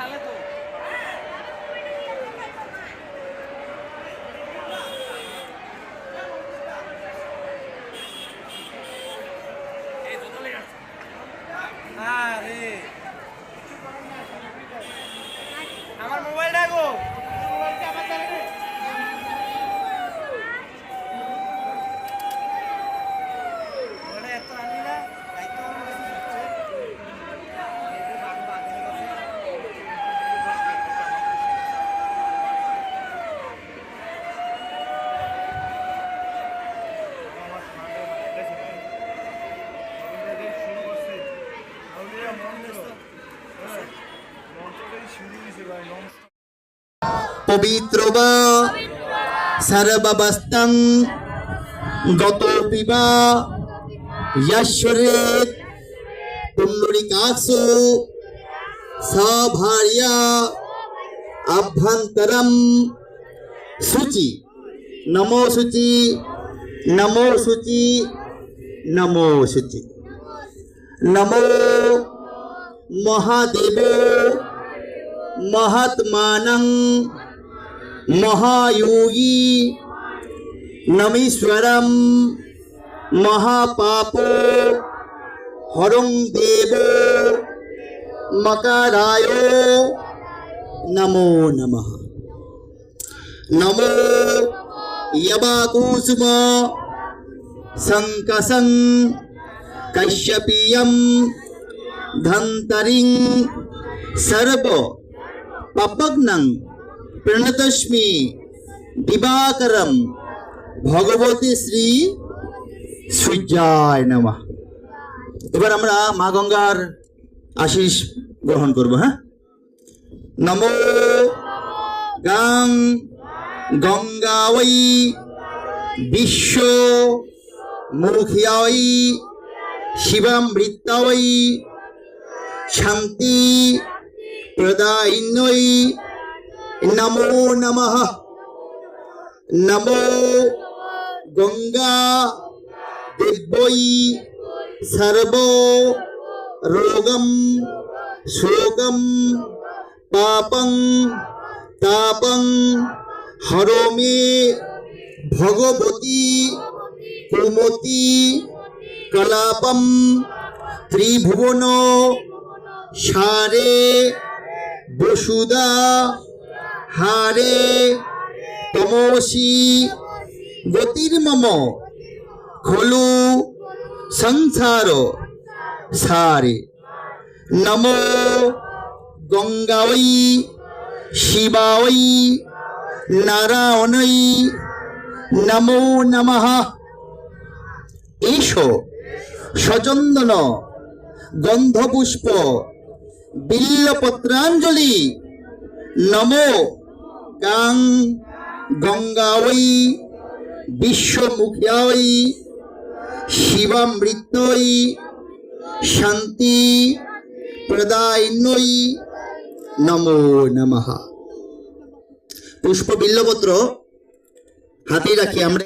Caledonia. পবিত্র বা সর্ববস্তং গতোপি বা যশ্বরেত পুণ্ডরিকাসু সভার্যা আভ্যন্তরম শুচি নমো শুচি নমো শুচি নমো শুচি নমো মহাদেব મહાત્માનં મહાયોગી નમીશ્વરમ મહાપાપો હરમ દેવો મકારાયો નમો નમ નમો યબાકુસુમ સંકસં કશ્યપીયમ ધંતરીં સર્પ পাপগ্নং প্রণতস্মি দিবাকরম ভগবতী শ্রী সূর্যায় নমা। এবার আমরা মা গঙ্গার আশিস গ্রহণ করব হ্যাঁ? নম গাং গঙ্গাওই বিশ্ব মুখিয়াই শিবামৃতাই শান্তি প্রদায়িন্যই নমো নমঃ নমো গঙ্গা দিব্যই সর্ব রোগম শোকম পাপং তাপং হরো মে ভগবতী কুমতি কলাপম ত্রিভুবন সারে বসুদা, হারে, তমসি গতির্মম খলু, সংসার, সারে। নমো গঙ্গাওই শিবাওই নারায়ণই নমো নমঃ। এসো সচন্দন গন্ধপুষ্প বিল্লপত্রাঞ্জলি। নমো গাং গঙ্গাওই বিশ্বমুখিয়াই শিবামৃতই শান্তি প্রদায়িন্যই নমো নমঃ। পুষ্প বিল্লপত্র হাতে রাখি আমরা।